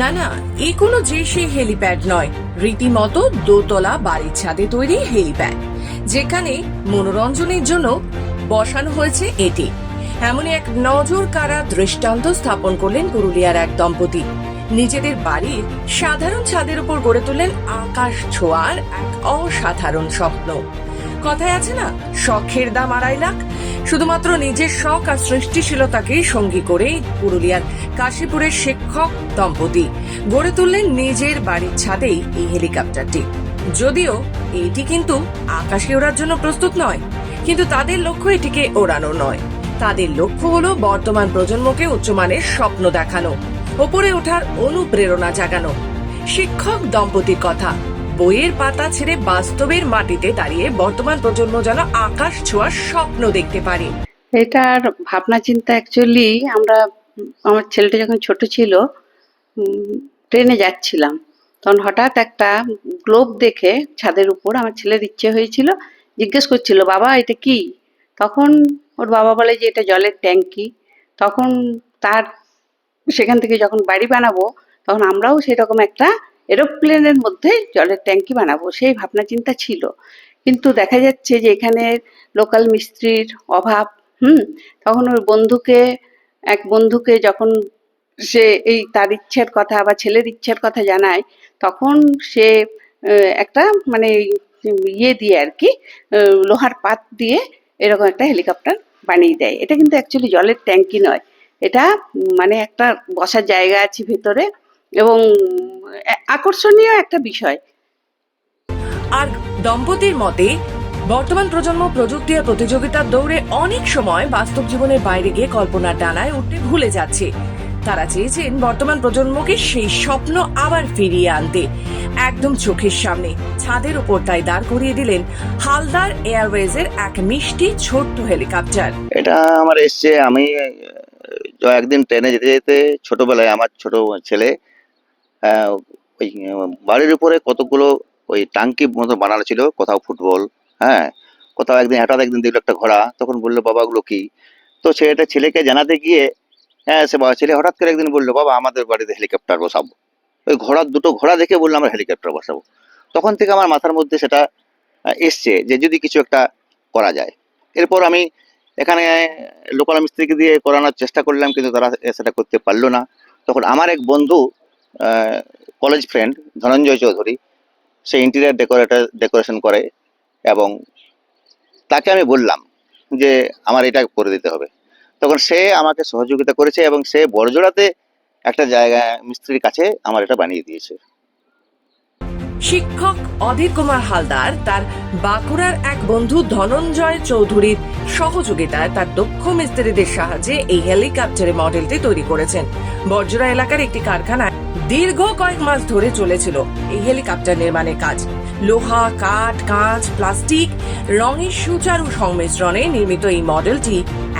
না না, এ কোনো যে সেই হেলিপ্যাড নয়। রীতিমতো দোতলা বাড়ির ছাদে তৈরি হেলিপ্যাড যেখানে মনোরঞ্জনের জন্য বসানো হয়েছে এটি। এমনই এক নজর কারা দৃষ্টান্ত স্থাপন করলেন পুরুলিয়ার এক দম্পতি। নিজেদের বাড়ির সাধারণ ছাদের উপর গড়ে তুললেন আকাশ ছোঁয়ার এক অসাধারণ স্বপ্ন। কথায় আছে না, শখের দাম আড়াই লাখ শুধুমাত্র নিজের শখ আর সৃষ্টিশীলতাকে সঙ্গী করে পুরুলিয়ার কাশীপুরের শিক্ষক দম্পতি গড়ে তুললেন নিজের বাড়ির ছাদেই এই হেলিকপ্টারটি। যদিও এটি কিন্তু আকাশে ওড়ার জন্য প্রস্তুত নয়, কিন্তু তাদের লক্ষ্য এটিকে ওড়ানো নয়। তাদের লক্ষ্য হলো বর্তমান প্রজন্মকে উচ্চমানের স্বপ্ন দেখানো, ওপরে ওঠার অনুপ্রেরণা জাগানো। শিক্ষক দম্পতির কথা বইয়ের পাতা ছেড়ে বাস্তবের মাটিতে দাঁড়িয়ে বর্তমান প্রজন্ম যেন আকাশ ছোঁয়ার স্বপ্ন দেখতে পারে। এটার ভাবনা চিন্তা অ্যাকচুয়ালি আমরা, আমার ছেলেটা যখন ছোট ছিল ট্রেনে যাচ্ছিলাম। তখন হঠাৎ একটা গ্লোব দেখে ছাদের উপর আমার ছেলের ইচ্ছে হয়েছিল, জিজ্ঞেস করছিল, বাবা, এটা কি? তখন ওর বাবা বলে যে, এটা জলের ট্যাঙ্কি। তখন তার, সেখান থেকে যখন বাড়ি বানাবো, তখন আমরাও সেরকম একটা এরোপ্লেনের মধ্যে জলের ট্যাঙ্কি বানাবো, সেই ভাবনা চিন্তা ছিল। কিন্তু দেখা যাচ্ছে যে এখানে লোকাল মিস্ত্রির অভাব, হুম? তখন ওর বন্ধুকে, এক বন্ধুকে যখন সে এই তার ইচ্ছের কথা বা ছেলের ইচ্ছের কথা জানায়, তখন সে একটা মানে ইয়ে দিয়ে আর কি লোহার পাত দিয়ে এরকম একটা হেলিকপ্টার বানিয়ে দেয়। এটা কিন্তু অ্যাকচুয়ালি জলের ট্যাঙ্কি নয়। এটা মানে একটা বসার জায়গা আছে ভেতরে এবং আকর্ষণীয় একটা বিষয়। আর দম্পতির মতে বর্তমান প্রজন্ম প্রযুক্তি আর প্রতিযোগিতার দৌড়ে অনেক সময় বাস্তব জীবনের বাইরে গিয়ে কল্পনার ডানায় উঠতে ভুলে যাচ্ছে। তারা চেয়েছেন বর্তমান প্রজন্মকে সেই স্বপ্ন আবার ফিরিয়ে আনতে। একদম চোখের সামনে ছাদের উপর তাই দাঁড় করিয়ে দিলেন হালদার এয়ারওয়েজের এক মিষ্টি ছোট্ট হেলিকপ্টার। এটা আমার এসছে আমি একদিন ট্রেনে যেতে যেতে ছোটবেলায় আমার ছোট ছেলে ওই বাড়ির উপরে কতগুলো ওই টাঙ্কি মতো বানানো ছিল, কোথাও ফুটবল হ্যাঁ কোথাও একদিন হঠাৎ একদিন দেখল একটা ঘোড়া, তখন বলল, বাবা, ওগুলো কি? তো ছেলেটা ছেলেকে জানাতে গিয়ে হ্যাঁ সে বাবা, ছেলে হঠাৎ করে একদিন বলল, বাবা, আমাদের বাড়িতে হেলিকপ্টার বসাবো ওই ঘোড়ার দুটো ঘোড়া দেখে বলল, আমরা হেলিকপ্টার বসাবো। তখন থেকে আমার মাথার মধ্যে সেটা এসছে যে যদি কিছু একটা করা যায়। এরপর আমি এখানে লোকাল মিস্ত্রিকে দিয়ে করানোর চেষ্টা করলাম, কিন্তু তারা সেটা করতে পারল না। তখন আমার এক বন্ধু কলেজ ফ্রেন্ড ধনঞ্জয় চৌধুরী, সে ইন্টেরিয়ার ডেকোরেটার ডেকোরেশন করে এবং তাকে আমি বললাম যে আমার এটা করে দিতে হবে। তখন সে আমাকে সহযোগিতা করেছে এবং সে বড়জোড়াতে একটা জায়গায় মিস্ত্রির কাছে আমার এটা বানিয়ে দিয়েছে। শিক্ষক অধীর কুমার হালদার তার বাঁকুড়ার এক বন্ধু ধনঞ্জয় চৌধুরীর সহযোগিতায় তার দক্ষ মিস্ত্রিদের সাহায্যে এই হেলিকপ্টারের মডেলটি তৈরি করেছেন। বর্জরা এলাকার একটি কারখানায় দীর্ঘ কয়েক মাস ধরে চলেছিল এই হেলিকপ্টার নির্মাণের কাজ। লোহা, কাঠ, কাঁচ, প্লাস্টিক, রঙের সুচারু সংমিশ্রণে নির্মিত এই মডেলটি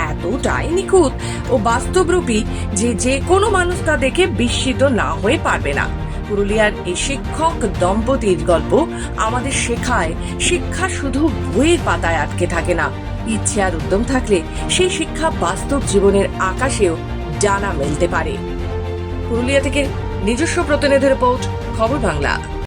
এতটাই নিখুঁত ও বাস্তবরূপী যে যে কোনো মানুষ তা দেখে বিস্মিত না হয়ে পারবে না। পুরুলিয়ার এই শিক্ষক দম্পতির গল্প আমাদের শেখায়, শিক্ষা শুধু বইয়ের পাতায় আটকে থাকে না। ইচ্ছে আর উদ্যম থাকলে সেই শিক্ষা বাস্তব জীবনের আকাশেও জানা মেলতে পারে। পুরুলিয়া থেকে নিজস্ব প্রতিনিধি রিপোর্ট, খবর বাংলা।